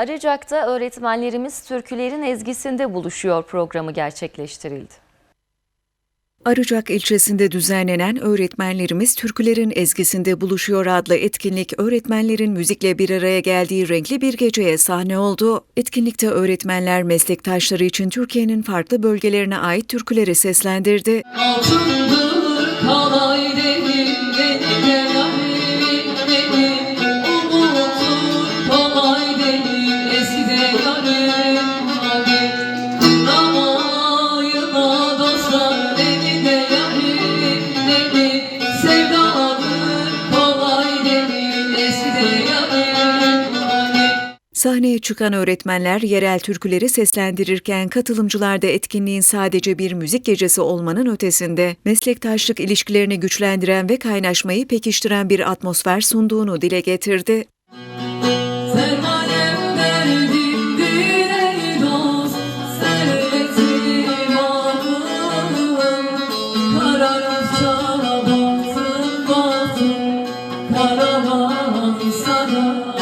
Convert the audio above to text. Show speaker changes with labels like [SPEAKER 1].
[SPEAKER 1] Arıcak'ta öğretmenlerimiz türkülerin ezgisinde buluşuyor programı gerçekleştirildi.
[SPEAKER 2] Arıcak ilçesinde düzenlenen Öğretmenlerimiz Türkülerin Ezgisinde Buluşuyor adlı etkinlik öğretmenlerin müzikle bir araya geldiği renkli bir geceye sahne oldu. Etkinlikte öğretmenler meslektaşları için Türkiye'nin farklı bölgelerine ait türküleri seslendirdi.
[SPEAKER 3] Altındır
[SPEAKER 2] Sahneye çıkan öğretmenler yerel türküleri seslendirirken katılımcılar da etkinliğin sadece bir müzik gecesi olmanın ötesinde meslektaşlık ilişkilerini güçlendiren ve kaynaşmayı pekiştiren bir atmosfer sunduğunu dile getirdi.
[SPEAKER 3] Karavan sana